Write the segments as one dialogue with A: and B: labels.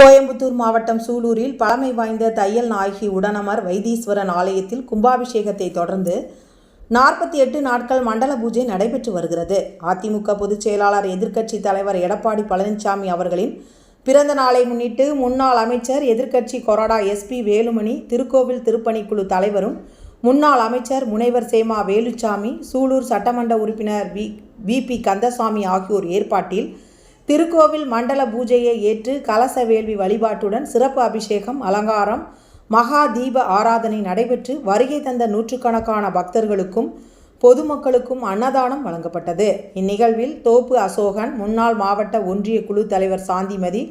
A: கோயம்புத்தூர் மாவட்டம் சூலூரில் பழமை வாய்ந்த தையல் நாயகி உடனமர் வைத்தீஸ்வரன் ஆலயத்தில் கும்பாபிஷேகத்தை தொடர்ந்து நாற்பத்தி எட்டு நாட்கள் மண்டல பூஜை நடைபெற்று வருகிறது. அதிமுக பொதுச் செயலாளர் எதிர்க்கட்சி தலைவர் எடப்பாடி பழனிசாமி அவர்களின் பிறந்த நாளை முன்னிட்டு முன்னாள் அமைச்சர் எதிர்க்கட்சி கொறடா எஸ்பி வேலுமணி திருக்கோவில் திருப்பணிக்குழு தலைவரும் முன்னாள் அமைச்சர் முனைவர் சேமா வேலுச்சாமி சூலூர் சட்டமன்ற உறுப்பினர் வி விபி கந்தசாமி ஆகியோர் ஏற்பாட்டில் திருக்கோவில் மண்டல பூஜையை ஏற்று கலச வேள்வி வழிபாட்டுடன் சிறப்பு அபிஷேகம் அலங்காரம் மகா தீப ஆராதனை நடைபெற்று வருகை தந்த நூற்றுக்கணக்கான பக்தர்களுக்கும் பொதுமக்களுக்கும் அன்னதானம் வழங்கப்பட்டது. இந்நிகழ்வில் தோப்பு அசோகன் முன்னாள் மாவட்ட ஒன்றிய குழு தலைவர் சாந்திமதி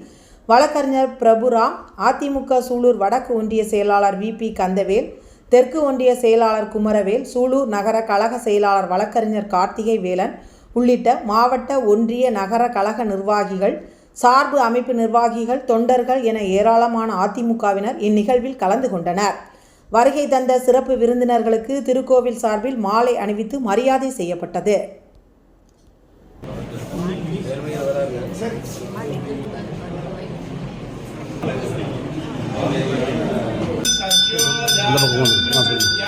A: வழக்கறிஞர் பிரபுராம் அதிமுக சூலூர் வடக்கு ஒன்றிய செயலாளர் விபி கந்தவேல் தெற்கு ஒன்றிய செயலாளர் குமரவேல் சூலூர் நகர கழக செயலாளர் வழக்கறிஞர் கார்த்திகை வேலன் உள்ளிட்ட மாவட்ட ஒன்றிய நகர கழக நிர்வாகிகள் சார்பு அமைப்பு நிர்வாகிகள் தொண்டர்கள் என ஏராளமான அதிமுகவினர் இந்நிகழ்வில் கலந்து கொண்டனர். வருகை தந்த சிறப்பு விருந்தினர்களுக்கு திருக்கோவில் சார்பில் மாலை அணிவித்து மரியாதை செய்யப்பட்டது.
B: இந்த பக்கம்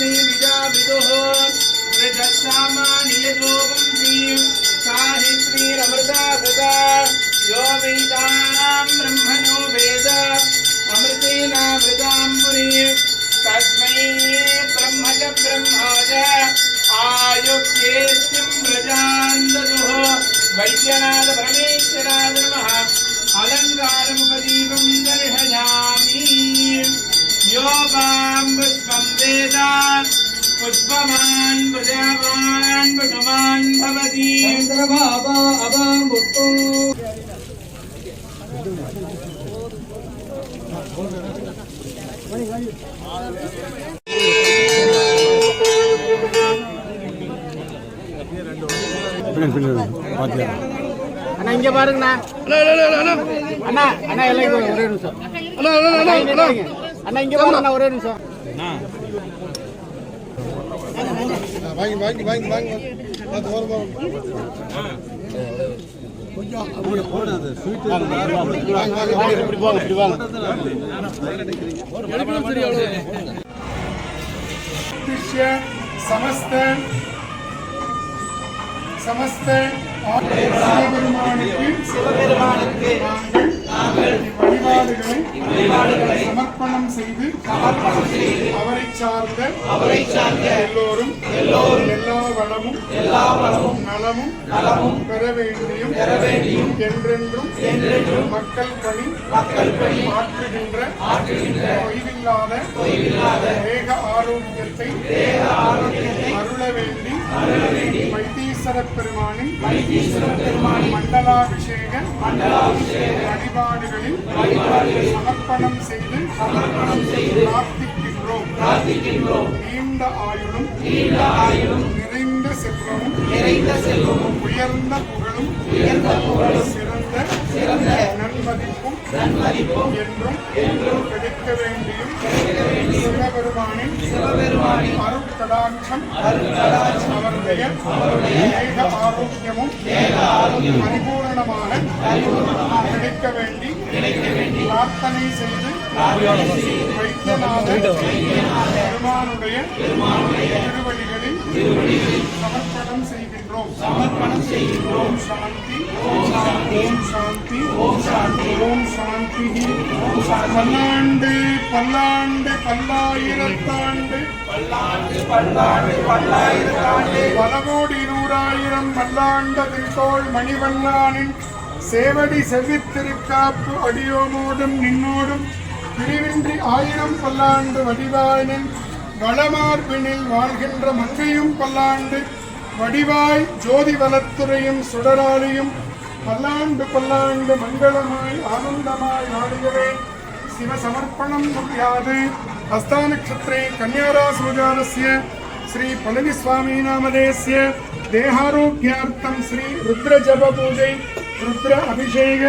B: श्रीविजाविदुः रजसामानियजोगं श्रीं सा हि श्रीरमृता वृता यो वेदानां
C: ब्रह्मणो वेद ब्रह्म ब्रह्मा च आयुक्तेष्टिं व्रजान् ददुः वैद्यनाथपरमेश्वराय नमः। दर्शयामि यो माँ पुष्पं वेदा पुष्पमान् प्रजावान् पशुमान् भवति चन्द्रभावा अवामुक्तो
B: பின்னாடி பின்னாடி பாத்தியா
D: அண்ணா இங்க பாருங்கண்ணா அண்ணா அண்ணா எல்லாம் இங்க ஒரே நிமிஷம் அண்ணா, இங்க நில்லுங்க. அண்ணா இங்க பாருங்கண்ணா ஒரே நிமிஷம்
B: வாங்கி வாங்கி வாங்கி.
C: சிவபெருமானுக்கு சிவபெருமானுக்கு வழிபாடுகளை சமர்ப்பணம் செய்து அவரை சார்ந்த அவரை சார்ந்த எல்லோரும் எல்லோரும் எல்லா வளமும் எல்லா வளமும் நலமும் நலமும் பெற வேண்டியும் பெற வேண்டியும் என்றென்றும் என்றென்றும் மக்கள் பணி மக்கள் பணி ஆற்றுகின்ற ஆற்றுகின்ற தொய்வில்லாத தொய்வில்லாத தேக ஆரோக்கியத்தை தேக ஆரோக்கியத்தை அருள வேண்டி அருள வேண்டி வைத்தீஸ்வர பெருமானின் வைத்தீஸ்வர பெருமானின் மண்டலாபிஷேக வழிபாடுகளில் சமர்ப்பணம் செய்து சமர்ப்பணம் செய்து பிரார்த்திக்கின்றோம். நீண்ட ஆயுளும் நீண்ட ஆயுளும் நிறைந்த செல்வமும் நிறைந்த செல்வமும் உயர்ந்த புகழும் உயர்ந்த புகழும் சிறந்த சிறந்த நன்மதிப்பும் நன்மதிப்பும் என்றும் என்றும் கிடைக்க வேண்டியும் சிவபெருமானின் சிவபெருமானின் அருட்கடாட்சம் அருட்கடாட்சம். அவருடைய அவருடைய தேக ஆரோக்கியமும். பரிபூரணமான கிடைக்க வேண்டி பிரார்த்தனை செய்து வைத்தியநாத பெருமானுடைய திருவடிகளில் சமர்ப்பணம் செய்கின்றோம். சமர்ப்பணம் செய்கின்றோம். சாந்தி. ஓம் சாந்தி. ஓம் சாந்தி. ஓம் சாந்தி. ஓம் சாந்தி. பல்லாண்டு பல்லாண்டு பல்லாயிரத்தாண்டு. பல்லாண்டு பல்லாண்டு பல்லாயிரத்தாண்டு. பல கோடி நூறாயிரம் பல்லாண்ட திருத்தோள் மணிவல்லானின் சேவடி செவித்திருக்காப்பு அடியோமோடும் நின்னோடும் பிரிவின்றி ஆயிரம் பல்லாண்டு வடிவாயனின் வளமார்பினில் வாழ்கின்ற மங்கையும் பல்லாண்டு வடிவாய் ஜோதி வளத்துறையும் சுடராளியும் பல்லாண்டு பல்லாண்டு மங்களமாய் ஆனந்தமாய் வாடுகவே சிவசமர்ப்பணம் முடியாது. ஹஸ்தாநக்ஷத்திரே கன்யாராசோஜாரஸ்ய ஸ்ரீ பழனிஸ்வாமி நாமதேசிய தேகாரோக்கியார்த்தம் ஸ்ரீ ருத்ரஜப பூஜை. रुद्र अभिषेक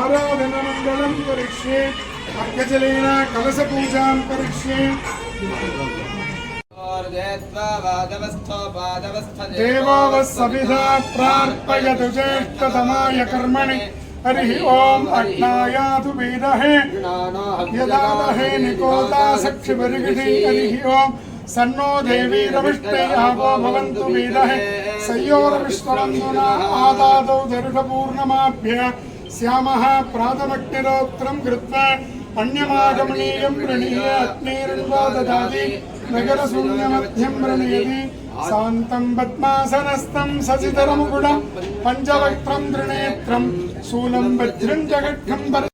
C: आराधनमण्डलं करिष्ये अर्घजलेन कलशपूजां करिष्ये देवो वः सविधा प्रार्पयतु ज्येष्ठतमाय कर्मणि हरिः निकोदा सक्षिपरिगिषि हरिः ॐ सन्नो देवी रविष्टयावो भवन्तु सयोरविश्ववन्दुना आदादौ दर्घपूर्णमाभ्य श्यामः प्रातमग्निरोत्रं कृत्वा अन्यमागमनीयं प्रणीय अग्निर्वा ददाति नगरशून्यमध्यं प्रणयति शान्तं पद्मासनस्थं सचितरमुकुटं पञ्चवक्त्रं त्रिनेत्रं शूलं वज्रं जगत्खम्बर